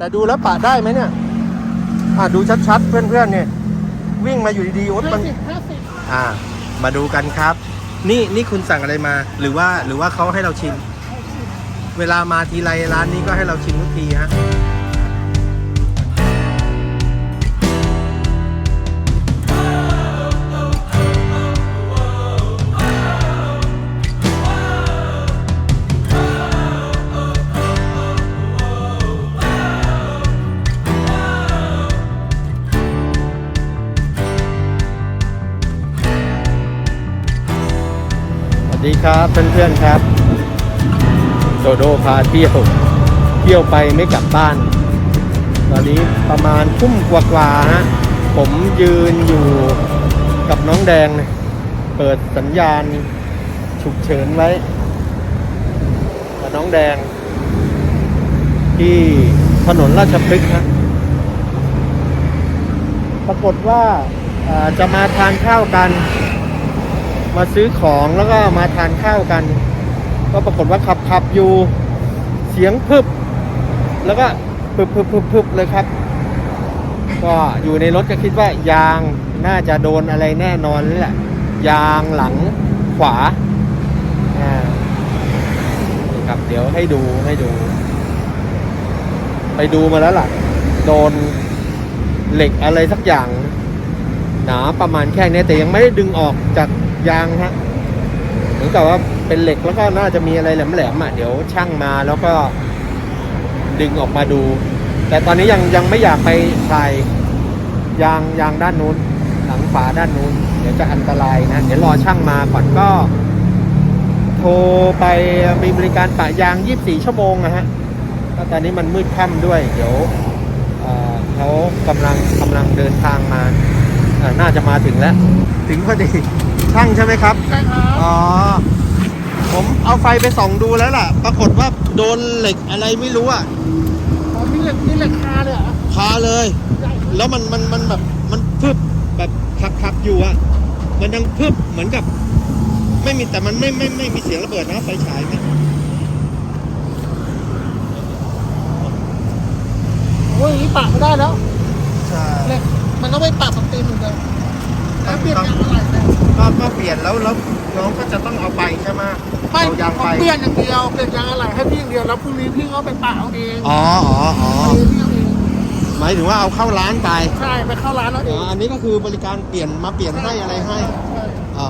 แต่ดูแล้วปะได้ไหมเนี่ยอะดูชัดๆ เพื่อนๆเนี่ยวิ่งมาอยู่ดีๆโอ๊ตห้ามันสิบห้าสิบอ่า มาดูกันครับ นี่นี่คุณสั่งอะไรมา หรือว่าหรือว่าเขาให้เราชิม เวลามาทีไรร้านนี้ก็ให้เราชิมทุกทีฮะ ดีครับเพื่อนๆครับโดโดพาเที่ยวเที่ยวไปไม่กลับบ้าน ตอนนี้ประมาณทุ่มกว่าๆฮะผมยืนอยู่กับน้องแดงเนี่ยเปิดสัญญาณฉุกเฉินไว้กับน้องแดง ที่ถนนราชพฤกษ์ฮะปรากฏว่าจะมาทานข้าวกัน มาซื้อของแล้วก็มาทานข้าวกัน ก็ปรากฏว่าขับขับอยู่เสียงพึบ แล้วก็พึบพึบพึบพึบเลยครับ ก็อยู่ในรถก็คิดว่ายางน่าจะโดนอะไรแน่นอนแหละยางหลังขวาอ่านี่ครับเดี๋ยวให้ดูให้ดู ไปดูมาแล้วล่ะ โดนเหล็กอะไรสักอย่างหนาประมาณแค่นี้แต่ยังไม่ได้ดึงออกจาก ยางฮะเหมือนกับว่าเป็นเหล็กแล้วก็น่าจะมีอะไรแหลมๆอะเดี๋ยวช่างมาแล้วก็ดึงออกมาดู แต่ตอนนี้ยังยังไม่อยากไปถ่ายยางยางด้านนู้น หลังฝาด้านนู้น เดี๋ยวจะอันตรายนะ เดี๋ยวรอช่างมาก่อนก็ โทรไปมีบริการปะยาง 24 ชั่วโมงนะฮะก็ตอนนี้มันมืดค่ำด้วย เดี๋ยวเเขากำลังกำลังเดินทางมาน่าจะมาถึงแล้ว ถึงพอดี ช่างใช่ไหมครับ ใช่ครับ อ๋อ ผมเอาไฟไปส่องดูแล้วล่ะ ปรากฏว่าโดนเหล็กอะไรไม่รู้อะอ๋อมีเหล็กมีเหล็กคาเลยเหรอคาเลยใหญ่แล้วมันมันมันแบบมันพึบแบบขับขับอยู่อะ มันยังพึบเหมือนกับ ไม่มีแต่มันไม่ไม่ไม่มีเสียงระเบิดนะไฟฉายไหมโอ้ยอย่างนี้ปะไม่ได้แล้ว ใช่ เหล็กมันต้องไปปะกับตีนเหมือนเดิม แล้วเปลี่ยนยางอะไรเนี่ยก็ก็เปลี่ยนแล้วแล้วน้องก็จะต้องเอาไปใช่ไหมไม่เอายางผมไปเปลี่ยนอย่างเดียวเปลี่ยนยางอะไรให้พี่อย่างเดียวแล้วพรุ่งนี้พี่ก็ไปปะเอาเองอ๋ออ๋ออ๋อพรุ่งนี้พี่เอาเองหมายถึงว่าเอาเข้าร้านไปใช่ไปเข้าร้านเอาเออ๋องอันนี้ก็คือบริการเปลี่ยนมาเปลี่ยนให้อะไรให้ใช่อ๋อ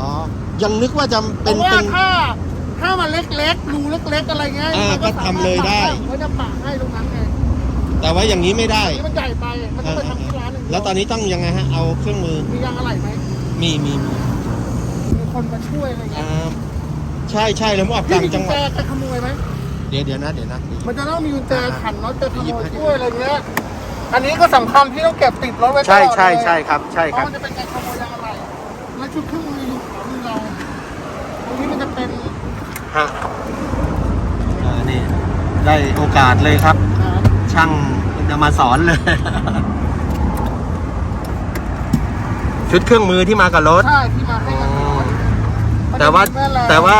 ยังนึกว่าจะเพเป็นราะว่าเป็น ถ้าถ้ามันเล็กๆรูเล็กๆอะไรเงี้ยอ่ามันก็ทำเลยได้ เขาจะปะให้ตรงนั้นไงแต่ว่าอย่างนี้ไม่ได้ นี่มันใหญ่ไปมันต้องไปทำที่ร้านหนึ่ง แล้วตอนนี้ต้องยังไงฮะ เอาเครื่องมือ มียางอะไรไหมมีมีมีมีคนมาช่วยอะไรเงี้อ่ายใช่ใช่แล้วผมออกพี่ต่างมีจักุงญหวัแจดจะขโมยไหม เดี๋ยวเดี๋ยวนะเดี๋ยวนะมันจะต้องมีกุญแจขันน็อตจะขโมยช่วยอะไรเงี้ย อันนี้ก็สำคัญที่ต้องเก็บติดรถไว้ตลอดใช่เลยใช่ใช่ครับ ใช่เพครัราะบมันจะเป็นการขโมยยางอะไร และชุดเครื่องมืออยู่ขวามือเราตรงนี้มันจะเป็นฮะอ่านี่ได้โอกาสเลยครับอ่าช่างจะมาสอนเลย ชุดเครื่องมือที่มากับรถ ใช่ที่มาให้กันมันแต่ว่าจะมีม่แรงแต่ว่า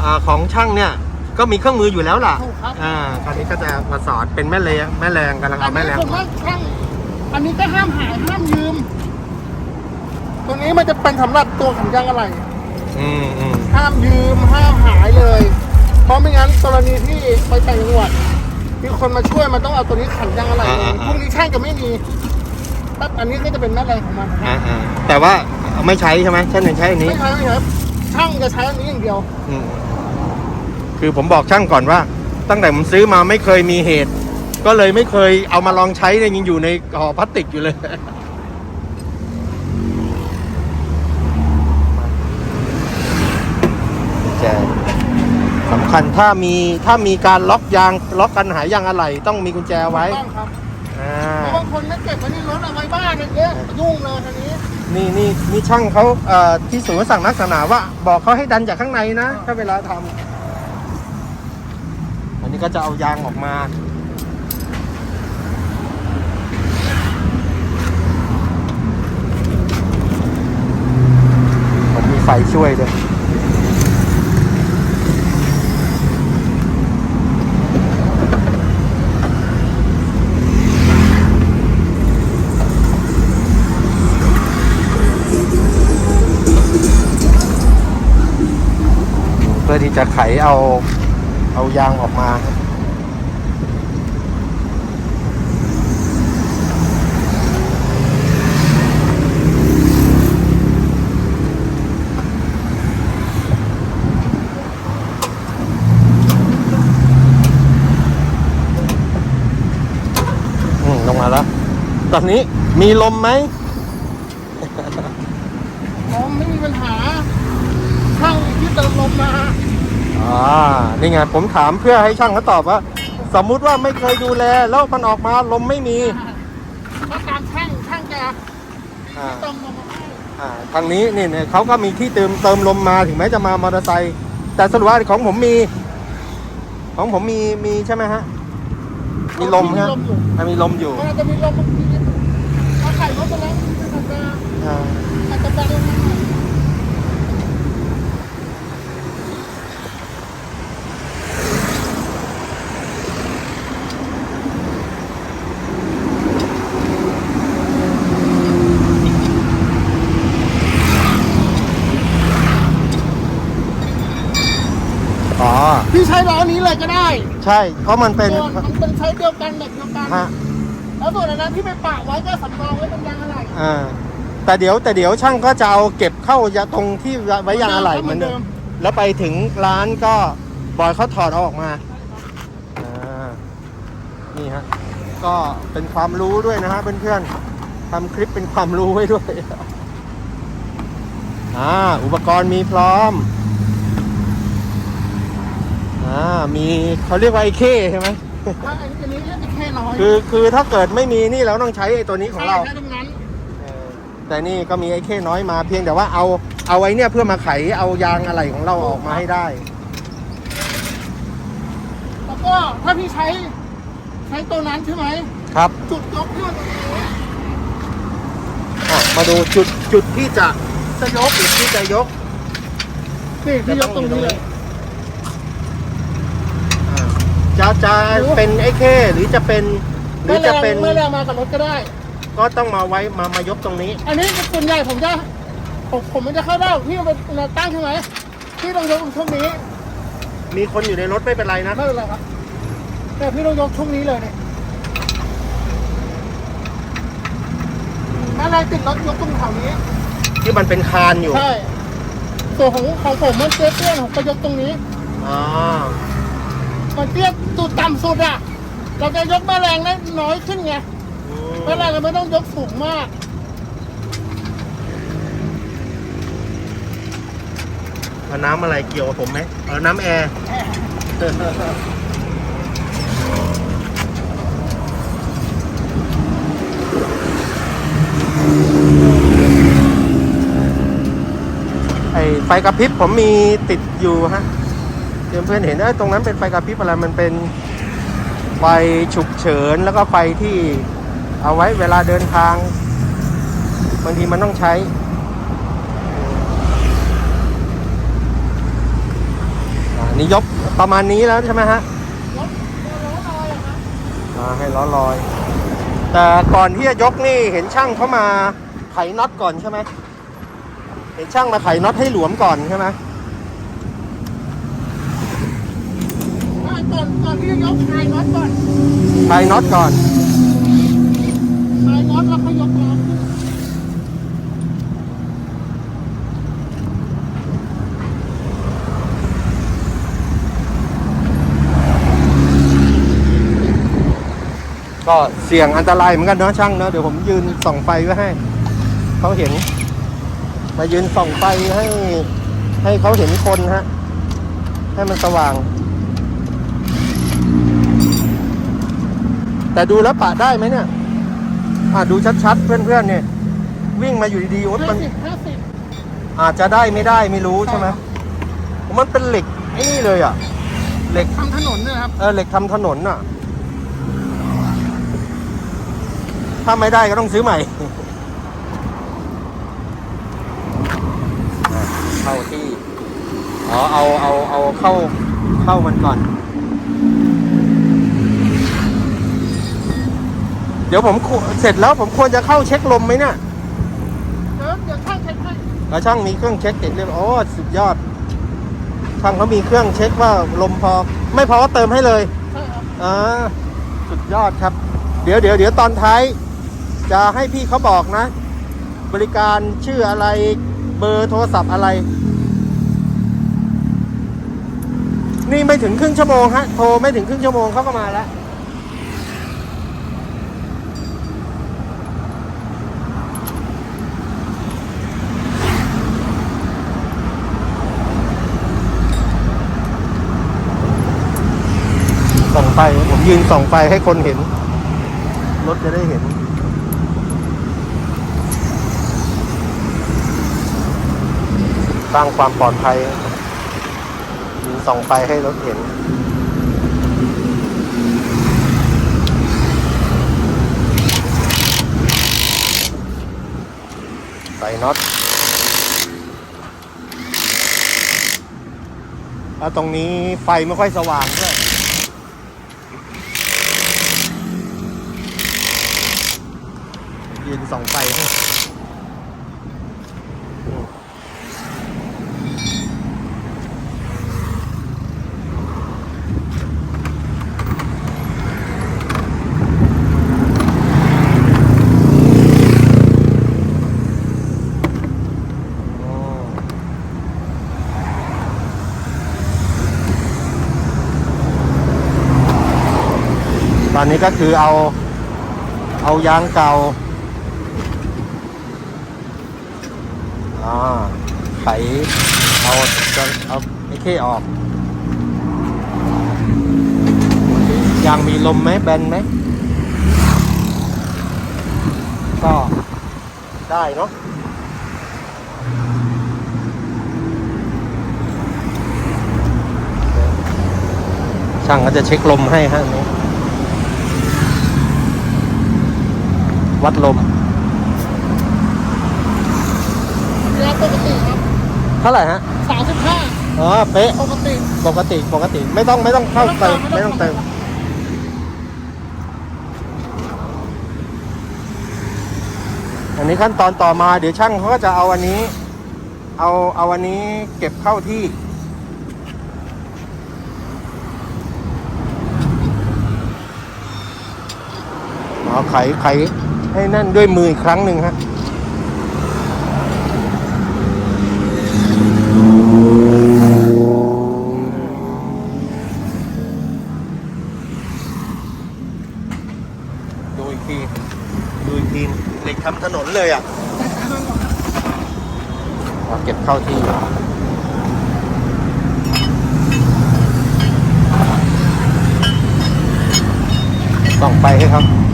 อ่าของช่างเนี่ยก็มีเครื่องมืออยู่แล้วล่ะถูกครับอ่าคราวนี้ก็จะมาสอนเป็นแม่แรงแม่แรงกำลังอัเอานแม่นี้แรงผมว่าช่างอันนี้ก็ห้ามหายห้ามยืมตรงนี้มันจะเป็นสำหรับตัวขันยางอะไรอืมอืมห้ามยืมห้ามหายเลย เพราะไม่งั้นกรณีที่ไปต่างจังหวัดมีคนมาช่วยมันต้องเอาตัวนี้ขันยางอะไรเลยพรุ่งนี้ช่างจะไม่มี ปั๊บอันนี้ก็จะเป็นแม่แรงของมันอ่าอ่าแต่ว่าไม่ใช้ใช่ไหมช่างยังใช้อันนี้ไม่ใช่ไม่ใช่ช่างจะใช้อันนี้อย่างเดียวอืมคือผมบอกช่างก่อนว่า ตั้งแต่ผมซื้อมาไม่เคยมีเหตุ ก็เลยไม่เคยเอามาลองใช้เนี่ยยังอยู่ในห่อพลาสติกอยู่เลยแจสำคัญถ้ามีถ้ามีการล็อกยางล็อกกันหายยางอะไหล่ต้องมีกุญแจไว้ต้องครับ คนไม่เก็บไว้ในรถเอาไว้บ้านอย่างเงี้ยยุ่งเลยทีนี้ นี่นี่นี่ช่างเขาเอ่อที่ศูนย์สั่งนักษณาว่า บอกเขาให้ดันจากข้างในนะ ถ้าเวลาทำอันนี้ก็จะเอายางออกมา ผมมีไฟช่วยด้วย อที่จะไขเอาเอายางออกมาอืมลงมาแล้ว ตอนนี้มีลมไหมลมไม่มี เติมลมมาอ่านี่ไงผมถามเพื่อให้ช่างเขาตอบว่า สมมุติว่าไม่เคยดูแล แล้วมันออกมาลมไม่มีถ้าตามช่างช่างจะอ่าเติมลมมาให้อ่าทางนี้นี่เนี่ยเขาก็มีที่เติมเติมลมมาถึงแม้จะมามอเตอร์ไซค์แต่สรุปว่าของผมมี ของผมมีมีใช่ไหมฮะ มีลมมีฮะลมอยู่อะมีลมอยู่มันอาจจะมีลมบางทีถ้าไข่รถไปแล้วมันอาจจะอ่าอาจจะแบนลงมาอ๋อ พี่ใช้ล้อนี้เลยก็ได้ใช่ เพราะมันเป็นส่วนมันเป็นใช้เดียวกันแบบเดียวกัน ฮะแล้วส่วนอันนั้นที่ไปปะไว้ก็สำรองไว้เป็นยางอะไรอ่าแต่เดี๋ยวแต่เดี๋ยวช่างก็จะเอาเก็บเข้ายาตรงที่ไว้ยางอะไหล่เหมือนเดิมแล้วไปถึงร้านก็บอยเขาถอดเอาออกมาอ่านี่ฮะก็เป็นความรู้ด้วยนะฮะเพื่อนๆทำคลิปเป็นความรู้ไว้ด้วยอ่าอุปกรณ์มีพร้อม อ่ามีเขาเรียกว่าไอ้เข้ใช่ไหมถ้าอันนี้อันนี้เรียกแค่น้อยคือคือถ้าเกิดไม่มีนี่เราต้องใช้ไอ้ตัวนี้ของเรา ใช้ตรงนั้นเออแต่นี่ก็มีไอ้เข้น้อยมาเพียงแต่ว่าเอาเอาไว้เนี่ยเพื่อมาไขเอายางอะไรของเราออกมาให้ได้ แล้วก็ถ้าพี่ใช้ ใช้ตัวนั้นใช่ไหมครับจุดยกเพื่อนตรงนี้อะมาดูจุดจุดที่จะจะยกจุดที่จะยกนี่พี่ยกตรงนี้เลย อ่าจะจะเป็นไอ้เข้หรือจะเป็นหรืเมื่ออแรจะงเป็นเมื่อแรงมากับรถก็ได้ ก็ต้องมาไว้มามายกตรงนี้ อันนี้ส่วนใหญ่ผมจะผมผมมันจะเข้าได้พี่มันเป็นแนวตั้งใช่ไหมพี่ต้องยกตรงช่วงนี้มีคนอยู่ในรถไม่เป็นไรนะไม่เป็นไรครับ แต่พี่ต้องยกช่วงนี้เลยเนี่ยถ้าอะไรติดรถยกตรงแถวนี้ ที่มันเป็นคานอยู่ใช่ส่วนของของผมมันเตี้ยเตี้ยๆผมก็ยกตรงนี้ อ๋อ มันเตี้ยจุดต่ำสุดอะ เราจะยกแม่แรงได้น้อยขึ้นไงอืมแม่แรงเราไม่ต้องยกสูงมาก เอาน้ำอะไรเกี่ยวกับผมไหมเอาน้ำแอร์ ไอไฟกระพริบผมมีติดอยู่ฮะ เพื่อนเพื่อนๆเห็นเอ้ตรงนั้นเป็นไฟกระพริบอะไรมันเป็นไฟฉุกเฉินแล้วก็ไฟที่เอาไว้เวลาเดินทางบางทีมันต้องใช้ นี่ยกประมาณนี้แล้วใช่ไหมฮะรถรถอะไรอะครับอ่าให้ล้อลอย แต่ก่อนที่จะยกนี่เห็นช่างเขามาไขน็อตก่อนใช่ไหมเห็นช่างมาไขน็อตให้หลวมก่อนใช่ไหม อ่าก่อนก่อนที่ยกคลายน็อตก่อนไขน็อตก่อนคลายน็อตแล้วค่อยยกล้อนก็เสี่ยงอันตรายเหมือนกันเนาะช่างเนาะเดี๋ยวผมยืนส่องไฟไว้ให้เขาเห็น มายืนส่องไฟให้ให้เขาเห็นคนฮะ ให้มันสว่าง แต่ดูแล้วปะได้ไหมเนี่ยอะดูชัดๆ เพื่อนๆเนี่ย วิ่งมาอยู่ดีๆโอ๊ตมัห้านสิบห้าสิบอาจจะได้ไม่ได้ไม่รู้ใช่ไหมมันเป็นเหล็กไอ้นี่เลยอะ เหล็กทำถนนเนี่ยครับ เออเหล็กทำถนนน่ะ ถ้าไม่ได้ก็ต้องซื้อใหม่อะเข้าที่ อ๋อเอาเอาเอาเข้าเข้ามันก่อน เดี๋ยวผมควเสร็จแล้วผมควรจะเข้าเช็คลมไหมเนี่ยเดี๋ยวเดี๋ยวช่างเช็คให้แล้วช่างมีเครื่องเช็คติดเรียบโอ้สุดยอดทช่างเขามีเครื่องเช็คว่าลมพอ ไม่พอก็เติมให้เลยใช่ครับอ่าสุดยอดครับ เดี๋ยวเดี๋ยวเดี๋ยวตอนท้าย จะให้พี่เขาบอกนะ บริการชื่ออะไรเบอร์โทรศัพท์อะไร นี่ไม่ถึงครึ่งชั่วโมงฮะโทรไม่ถึงครึ่งชั่วโมงเขาก็มาแล้ว ไฟ ผมยืนส่องไฟให้คนเห็น รถจะได้เห็น สร้างความปลอดภัยยืนส่องไฟให้รถเห็นใส่น็อตแล้วตรงนี้ไฟไม่ค่อยสว่างด้วย ยืน ส่องไฟให้ตอนนี้ก็คือเอา เอายางเก่า อ่าไขเอาจะเอาไอ้เข้ออก ยางมีลมไหมแบนไหม ก็ได้เนาะช่างก็จะเช็คลมให้ฮะนี้ วัดลม เวลาปกติครับ เท่าไหร่ฮะสามสิบห้าอ๋อเป๊ะปกติปกติปกติไม่ต้องไม่ต้องเข้าเติมไม่ต้องเติมอันนี้ขั้นตอนต่อมาเดี๋ยวช่างเขาก็จะเอาอันนี้ เอาเอาอันนี้เก็บเข้าที่ อ๋อไขไขให้นั่นด้วยมืออีกครั้งหนึ่งฮะ ดูอีกที ดูอีกทีเหล็กทำถนน เลยอะเอาเก็บเข้าที่ส่องไปให้ครับ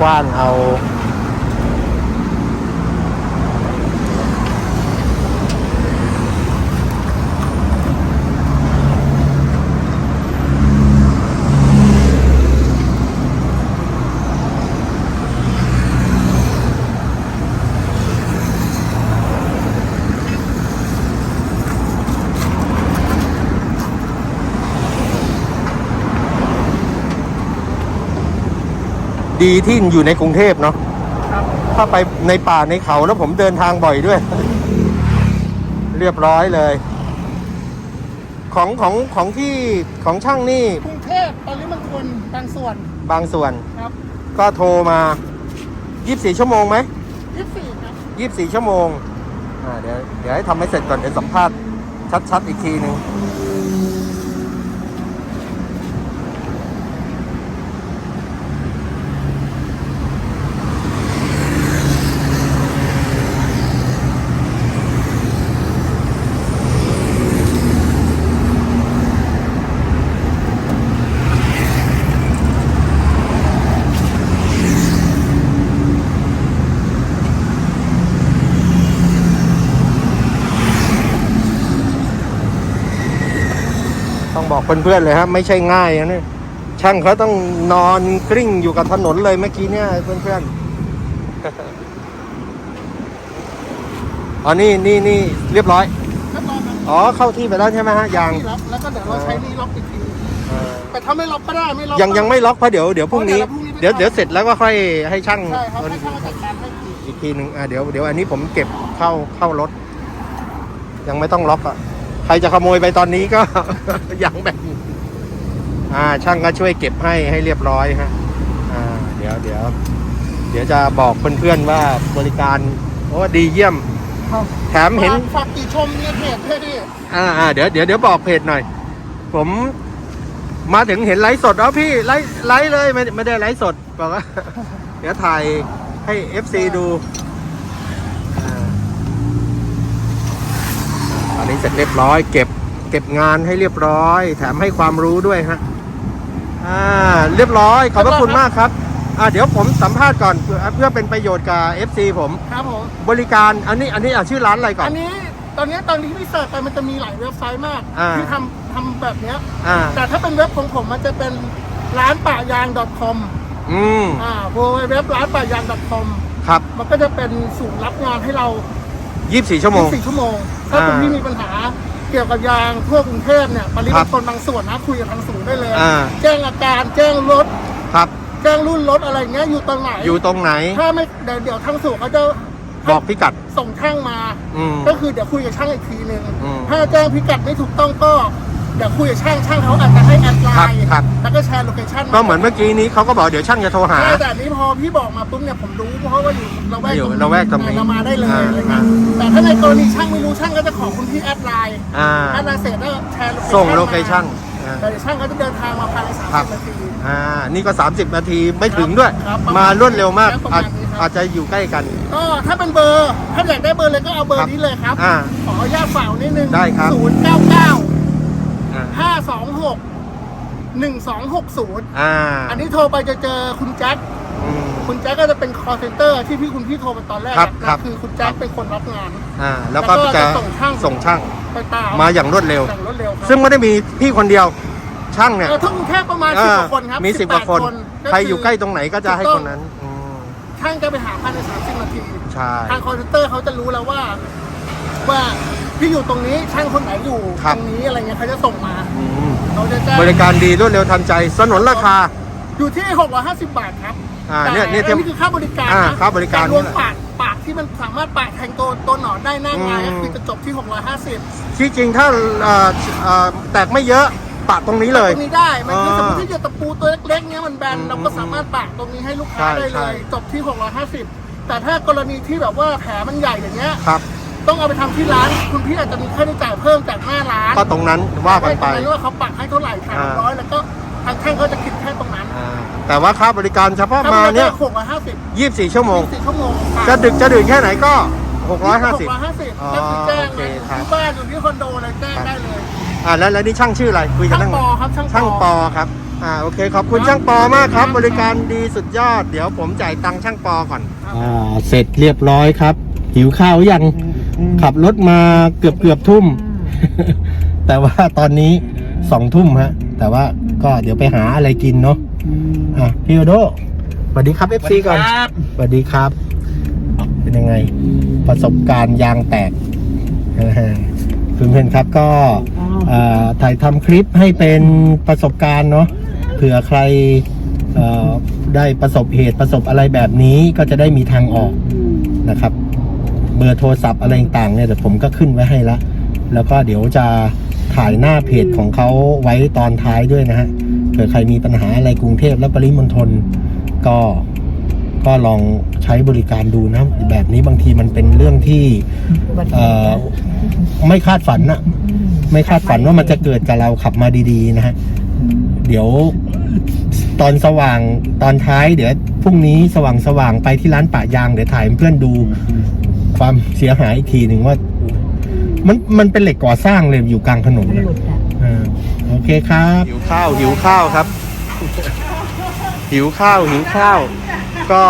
กว้านเอา ดีที่อยู่ในกรุงเทพเนาะครับถ้าไปในป่าในเขาแล้วผมเดินทางบ่อยด้วย เรียบร้อยเลย ของของของที่ของช่างนี่กรุงเทพปริมณฑลบางส่วนบางส่วน ครับ ก็โทรมา 24 ชั่วโมงไหมยี่สิบสี่ครับ24 ชั่วโมงอ่าเดี๋ยวเดี๋ยวให้ทำให้เสร็จก่อนเดี๋ยวสัมภาษณ์ชัดๆอีกทีหนึ่ง เพื่อนๆเลยครับไม่ใช่ง่ายนะเนี่ยช่างเขาต้องนอนกลิ้งอยู่กับถนนเลยเมื่อกี้เนี่ยเพื่อนๆอ๋อนี่นี่นี่เรียบร้อยเรียบร้อยครับอ๋อเข้าที่ไปแล้วใช่ไหมฮะยังนี่ล็อกแล้วก็เดี๋ยวเราใช้นี่ล็อกอีกทีเอ่อแต่ถ้าไม่ล็อกก็ได้ไม่ล็อกยังยังไม่ล็อกเพราะเดี๋ยวเดี๋ยวพรุ่งนี้อ๋อเดี๋เดี๋ยยววพรุ่งนี้เดี๋ยวเสร็จแล้วก็ค่อยให้ช่างใช่ครับให้ช่างมาจัดการให้อีกอีกทีหนึ่งอะเดี๋ยวเดี๋ยวอันนี้ผมเก็บเข้าเข้ารถ ยังไม่ต้องล็อกอะใครจะขโมยไปตอนนี้ก็ ยังแบบอ่า ช่างก็ช่วยเก็บให้ให้เรียบร้อยฮะอ่า เดี๋ยวเดี๋ยวเดี๋ยวจะบอกเพื่อนๆว่าบริการโอ้ดีเยี่ยม แถมเห็นฝากฝากติชมในเพจด้วยดิอ่าอ่าเดี๋ยวเดี๋ยวเดี๋ยวบอกเพจหน่อย ผมมาถึงเห็นไลฟ์สดแล้วพี่ไลฟ์ไลฟ์เลยไม่ไม่ได้ไลฟ์สดบอกว่า เดี๋ยวถ่ายให้ FC ดูอ่าตอ นนี้เสร็จเรียบร้อย เก็บเก็บงานให้เรียบร้อย แถมให้ความรู้ด้วยฮะอ่าเรียบร้อยขอบพระคุณมากครับอ่าเดี๋ยวผมสัมภาษณ์ก่อนเพื่อเพื่อเป็นประโยชน์กับ FC ผมครับผม บริการอันนี้อันนี้อะชื่อร้านอะไรก่อน อันนี้ตอนนี้ตอนที่พี่เสิร์ชไปมันจะมีหลายเว็บไซต์มากอ่าที่ทำทำแบบเนี้ยอ่า แต่ถ้าเป็นเว็บของผมมันจะเป็นร้านป่ายาง .com อืมอ่าเว็บร้านป่ายาง .com ครับ มันก็จะเป็นศูนย์รับงานให้เรา 24 ชั่วโมง 24ชั่วโมง ถ้าอ่าคุณพี่มีปัญหาเกี่ยวกับยางทั่วกรุงเทพเนี่ยปริครัมบณฑลบางส่วนนะคุยกับทางศูนย์ได้เลย อ่า แจ้งอาการแจ้งรถ ครับ แจ้งรุ่นรถอะไรเงี้ยอยู่ตรงไหน อยู่ตรงไหน ถ้าไม่เดี๋ยวเดี๋ยวทางศูนย์เขาจะบอกพิกัด ส่งช่างมา อืม ก็คือเดี๋ยวคุยกับช่างอีกทีหนึ่งอืม ถ้าแจ้งพิกัดไม่ถูกต้องก็ เดี๋ยวคุยกับช่างช่างเขาอาจจะให้แอดไลครับน์ครับ แล้วก็แชร์โลเคชั่นก็เหมือนเมื่อกี้นี้เขาก็บอกเดี๋ยวช่างจะโทรหา ใช่แต่อันนี้พอพี่บอกมาปุ๊บเนี่ยผมรู้เพราะว่าอยู่ระแวกอยู่ตรงนี้ระแวกตรงนี้เรามาได้เลยอ่าอะไรเงี้ยแต่ถ้าในกรณีช่างไม่รู้ช่างก็จะขอคุณพี่แอดไลน์อ่า แอดไลน์เสร็จแล้วแชร์โลเคชั่นส่งโลเคชั่นมาอ่า แต่เดี๋ยวช่างก็จะเดินทางมาภายในสามครัสิบบนาที อ่า นี่ก็ 30 นาทีไม่ถึงด้วย ครับประมาณมารวดเร็วมากประมาอาณจนี้ครับ อาจจะอยู่ใกล้กัน ก็ถ้าเป็นเบอร์ ถ้าอยากได้เบอร์เลยก็เอาเบอครัร์บนี้เลยครับ อ่าขออนุญาตฝากนิดนึงได้ครับ ศูนย์เก้าเก้าอ่า ห้าสองหกหนึ่งสองหกศูนย์อ่าอันนี้โทรไปจะเจอคุณแจ็คอืม คุณแจ็คก็จะเป็น call center ที่พี่คุณพี่โทรไปตอนแรกครับนะครับ คือคุณแจ็คเป็นคนรับงาน อ่า แล้วก็แล้วก็จะจะส่งช่าง ส่งช่างไปตามมาอย่างรวดเร็ว อย่างรวดเร็วครับซึ่งไม่ได้มีพี่คนเดียวช่างเนี่ย เออทั้งกรุงเทพประมาณเอสิบอกว่าคนครับมีสิบกว่าคนก็ใครอยู่ใกล้ตรงไหนก็จะให้ถูกคต้องนนั้นอืมช่างจะไปหาภายในสามสิบนาที ใช่ ทาง call center เขาจะรู้แล้วว่า ว่า พี่อยู่ตรงนี้ช่างคนไหนอยู่ครับตรงนี้อะไรเงี้ยเขาจะส่งมาอืมเขาจะแจ้งบริการดีรวดเร็วทันใจ สนนราคา อยู่ที่ 650 บาทครับอ่าแต่เนี่ยเนี่ยอันนี้คือค่าบริการอ่านะค่าบริการแต่รวมปากปากที่มันสามารถปากแทงตัวตัวหนอนได้หน้างานอืม ก็คือจะจบที่ 650 ที่จริงถ้าเอ่อเอ่อแตกไม่เยอะปะตรงนี้เลย ตรงนี้ได้ มันคืออ่าสมมติที่เจอตะปูตัวเล็กๆเนี้ยมันแบนอืมเราก็สามารถปากตรงนี้ให้ลูกค้าใช่ได้ใช่ เลย จบที่ 650 แต่ถ้ากรณีที่แบบว่าแผลมันใหญ่อย่างเงี้ย ครับ ต้องเอาไปทำที่ร้าน คุณพี่อาจจะมีค่าใช้จ่ายเพิ่มจากหน้าร้านก็ตรงนั้นว่ากันไปไม่ว่าเขาปักให้เท่าไหร่สามร้อยแล้วก็ทางแท่งเขาจะคิดแค่ตรงนั้นอ่า แต่ว่าค่าบริการเฉพาะมาเนี่ย หกร้อยห้าสิบ24 ชั่วโมง สี่ชั่วโมงจะดึกจะดื่นแค่ไหนก็ 650หกร้อยห้าสิบอ๋อก็คือแจ้งโอเคเลยครับ ที่บ้านอยู่ที่คอนโดอะไรแจ้งได้เลยอ่าแล้วแล้วนี่ช่างชื่ออะไรคุยกันช่างนั่งปอครับช่าง ช่างปอครับอ่าโอเคขอบคุณช่างปอมากครับ บริการดีสุดยอดเดี๋ยวผมจ่ายตังค์ช่างปอก่อน อ่าเสร็จเรียบร้อยครับ หิวข้าวยัง ขับรถมาเกือบเกือบทุ่ม แต่ว่าตอนนี้สองทุ่มฮะ แต่ว่าก็เดี๋ยวไปหาอะไรกินเนาะอะพี่โอโดสวัสดีครับเอฟซีก่อนสวัสดีครับ เป็นยังไง ประสบการณ์ยางแตกเพื่อนๆครับก็เอ่อถ่ายทำคลิปให้เป็นประสบการณ์เนาะเผื่อใครเอ่อได้ประสบเหตุประสบอะไรแบบนี้ก็จะได้มีทางออกนะครับ เบอร์โทรศัพท์อะไรต่างๆเนี่ยเดี๋ยวผมก็ขึ้นไว้ให้ละแล้วก็เดี๋ยวจะถ่ายหน้าเพจของเขาไว้ตอนท้ายด้วยนะฮะเผื่อใครมีปัญหาอะไรกรุงเทพและปริมณฑลก็ก็ลองใช้บริการดูนะ แบบนี้บางทีมันเป็นเรื่องที่ไม่คาดฝันนะไม่คาดฝันว่ามันจะเกิดกับเราขับมาดีๆนะฮะเดี๋ยวตอนสว่างตอนท้ายเดี๋ยวพรุ่งนี้สว่างสว่างไปที่ร้านปะยางเดี๋ยวถ่ายให้เพื่อนดู ความเสียหายอีกทีหนึ่งว่า มันมันเป็นเหล็กก่อสร้างเลยอยู่กลางถนนนะอ่าโอเคครับ หิวข้าวหิวข้าวครับ หิวข้าวหิวข้าว ก็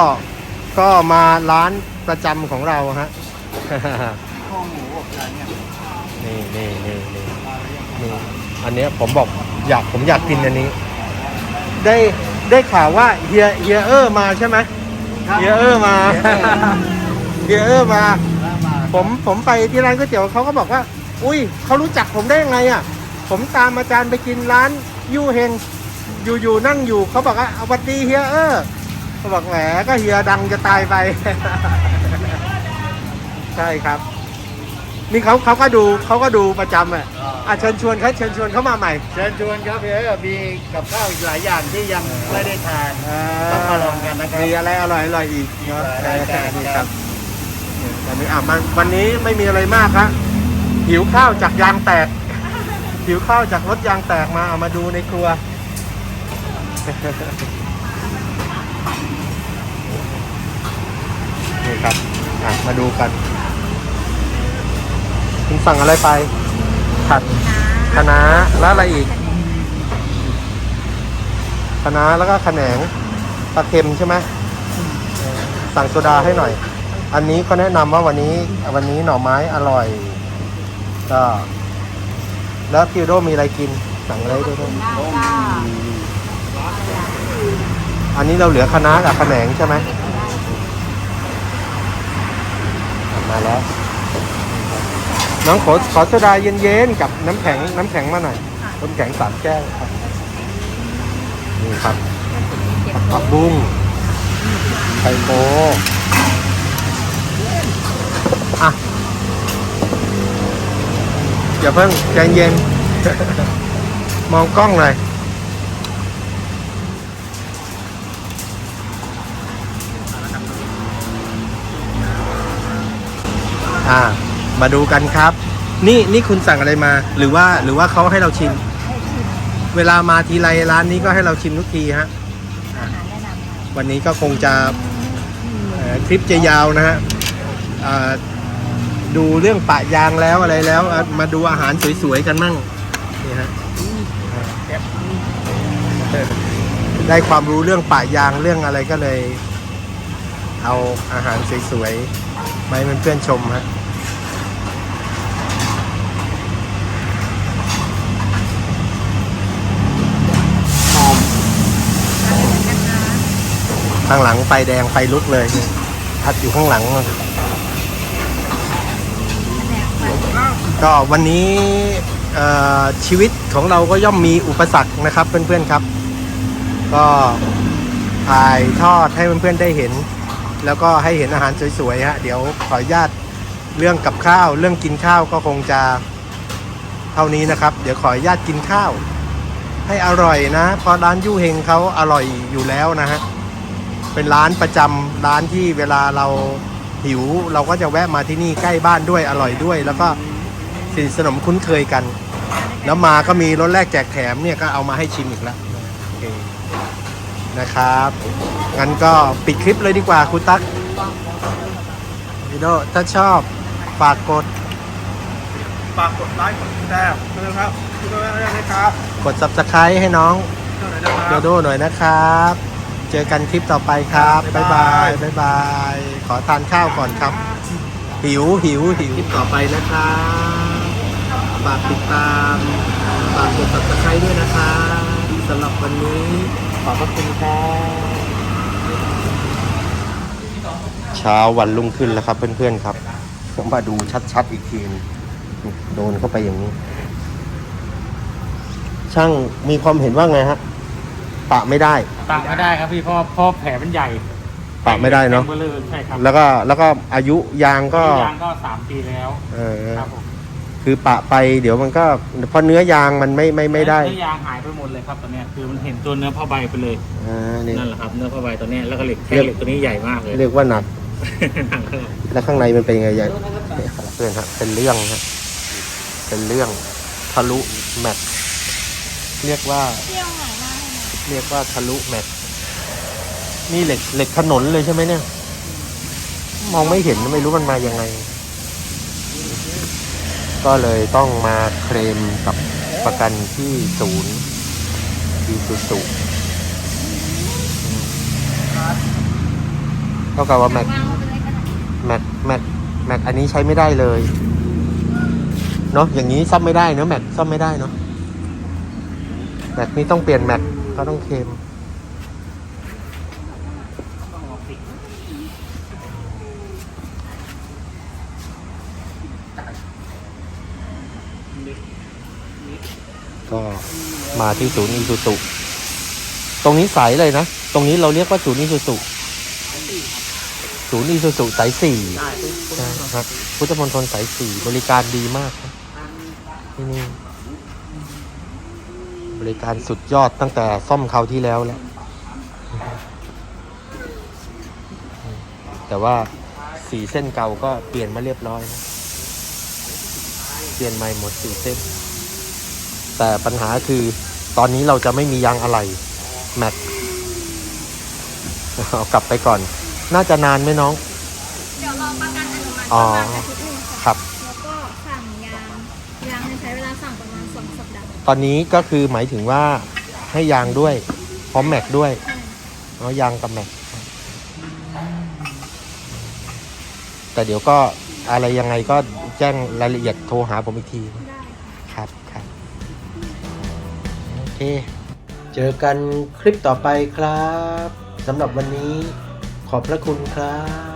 ก็มาร้านประจำของเราฮะ นี่นี่นี่นี่นี่อันเนี้ยผมบอกอยากผมอยากกินอันนี้ ได้ได้ข่าวว่าเฮียเฮียเออร์มาใช่ไหมเฮียเออร์มา เฮียเออร์มา ผมผมไปที่ร้านก๋วยเตี๋ยวเขาก็บอกว่า อุ้ยเขารู้จักผมได้ยังไงอะ ผมตามอาจารย์ไปกินร้านยู่เฮงอยู่ๆนั่งอยู่เขาบอกว่าสวัสดีเฮียเออเขาบอกแหมก็เฮียดังจะตายไป ใช่ครับ นี่เขาเขาก็ดูเขาก็ดูประจำอะอะเชิญชวนเขาเชิญชวนเขามาใหม่ เชิญชวนครับเอ๋มีกับข้าวอีกหลายอย่างที่ยังไม่ได้ทานต้องมาลองกันนะครับมีอะไรอร่อยอร่อยอีกเนาะได้ได้นี่คครัรับบ วันนี้อะมันวันนี้ไม่มีอะไรมากครับหิวข้าวจากยางแตก หิวข้าวจากรถยางแตกมาเอามาดูในครัว นี่ครับอะมาดูกันคุณสั่งอะไรไปผัดคะน้าแล้วอะไรอีกคะน้าแล้วก็ขแหนงปลาเค็มใช่ไหมสั่งโซดาให้หน่อย อันนี้ก็แนะนำว่าวันนี้วันนี้หน่อไม้อร่อย ก็ แล้วคิวโดมีอะไรกินสั่งอะไรด้วยด้วยอันนี้เราเหลือคณะกับแหนงใช่ไหมมาแล้ว น้องขอขอโซดาเย็นๆกับน้ำแข็งน้ำแข็งมาหน่อยน้ำแข็งสามแก้วครับนี่ครับผักบุ้งไข่โต อะอย่าเพิ่งใจเย็น มองกล้องเลยอ่า มาดูกันครับ นี่นี่คุณสั่งอะไรมา หรือว่าหรือว่าเขาให้เราชิม เวลามาทีไรร้านนี้ก็ให้เราชิมทุกทีฮะอะวันนี้ก็คงจะเอ่อคลิปจะยาวนะฮะอ่า ดูเรื่องปะยางแล้วอะไรแล้วอะมาดูอาหารสวยๆกันมั่งนี่ฮะได้ความรู้เรื่องปะยางเรื่องอะไรก็เลย เอาอาหารสวยๆมาให้เพื่อนๆชมฮะข้างหลังไฟแดงไฟลุกเลยพัดอยู่ข้างหลัง ก็วันนี้ชีวิตของเราก็ย่อมมีอุปสรรคนะครับเพื่อนๆครับ ก็ถ่ายทอดให้เพื่อนๆได้เห็น แล้วก็ให้เห็นอาหารสวยๆฮะเดี๋ยวขออนุญาตเรื่องกับข้าว เรื่องกินข้าวก็คงจะเท่านี้นะครับ เดี๋ยวขออนุญาตกินข้าว ให้อร่อยนะเพราะร้านยู่เฮงเขาอร่อยอยู่แล้วนะฮะเป็นร้านประจำร้านที่เวลาเราหิว เราก็จะแวะมาที่นี่ใกล้บ้านด้วยอร่อยด้วย แล้วก็ สนิทสนมคุ้นเคยกัน แล้วมาก็มีรถแรกแจกแถมเนี่ยก็เอามาให้ชิมอีกแล้วโอเคนะครับงั้นก็ปิดคลิปเลยดีกว่าคุณตั๊กวิดีโอถ้าชอบฝากกดฝากกดไลค์กดแชร์นะครับด้วยนะครับกด subscribe ให้น้องเท่าไหร่นะคโดรับโดหน่อยนะครับ เจอกันคลิปต่อไปครับ บ๊ายบาย บ๊ายบาย ขอทานข้าวก่อนครับ หิวหิวหิวคลิปต่อไปนะครับ ฝากติดตามฝากกด subscribe ด้วยนะครับสำหรับวันนี้ขอบพระคุณครับเช้าวันรุ่งขึ้นแล้วครับ เพื่อนๆครับผมมาดูชัดๆอีกทีนึงโดนเข้าไปอย่างนี้ ช่างมีความเห็นว่าไงฮะปะไม่ได้ปากไม่ได้ครับพี่เพราะเพราะแผลมันใหญ่ปะไม่ได้เนาะแผลบลอใช่ครับแล้วก็แล้วก็อายุยางก็ยางก็สามปีแล้ว เออครับผม คือปะไปเดี๋ยวมันก็เพราะเนื้อยางมันไม่ไม่ไม่ได้เนื้อยางหายไปหมดเลยครับตอนเนี้ยคือมันเห็นตัวเนื้อผ้าใบไปเลยอ่านี่นั่นแหละครับเนื้อผ้าใบตัวเนี้ยแล้วก็เหล็กแท่เรียงกเหล็กตัวนี้ใหญ่มากเลยเรียกว่าหนักหนักเลยแล้วข้างในมันเป็นยังไงใหญ่เพื่อนครับเป็นเรื่องฮะเป็นเรื่องทะลุแม็กเรียกว่าเรียกว่าทะลุแม็กนี่เหล็กเหล็กถนนเลยใช่ไหมเนี่ย มองไม่เห็นไม่รู้มันมายังไง ก็เลยต้องมาเคลมกับประกันที่ศูนย์อีซูซูเท่ากับว่าแม็กแม็กแม็กแม็กอันนี้ใช้ไม่ได้เลยเนาะอย่างนี้ซ่อมไม่ได้เนาะแม็กซ่อมไม่ได้เนาะแม็กนี้ต้องเปลี่ยนแม็กก็ต้องเคลม ก็มาที่ศูนย์อีซูซุตรงนี้สายเลยนะ ตรงนี้เราเรียกว่าศูนย์อีซูซุศูนย์อีซูซุสายสี่นะครับพุทธมณฑลสายสี่บริการดีมากครับที่นี่บริการสุดยอดตั้งแต่ซ่อมคราวที่แล้วแล้ว แต่ว่าสีเส้นเก่าก็เปลี่ยนมาเรียบร้อยนะเปลี่ยนใหม่หมดสีเส้น แต่ปัญหาคือตอนนี้เราจะไม่มียางอะไหล่แม็กเอากลับไปก่อน น่าจะนานไหมน้อง เดี๋ยวรอประกันอนุมัติอ๋ปอระมาณอาทิตย์หนึงค่ะครับแล้วก็สั่งยางยางเนี่ยใช้เวลาสั่งประมาณสองสัปดาห์ตอนนี้ก็คือหมายถึงว่าให้ยางด้วย พร้อมแม็กด้วยใช่เอายางกับแม็กแต่เดี๋ยวก็อะไรยังไงก็แจ้งรายละเอียดโทรหาผมอีกที ได้ เค เจอกันคลิปต่อไปครับสำหรับวันนี้ขอบพระคุณครับ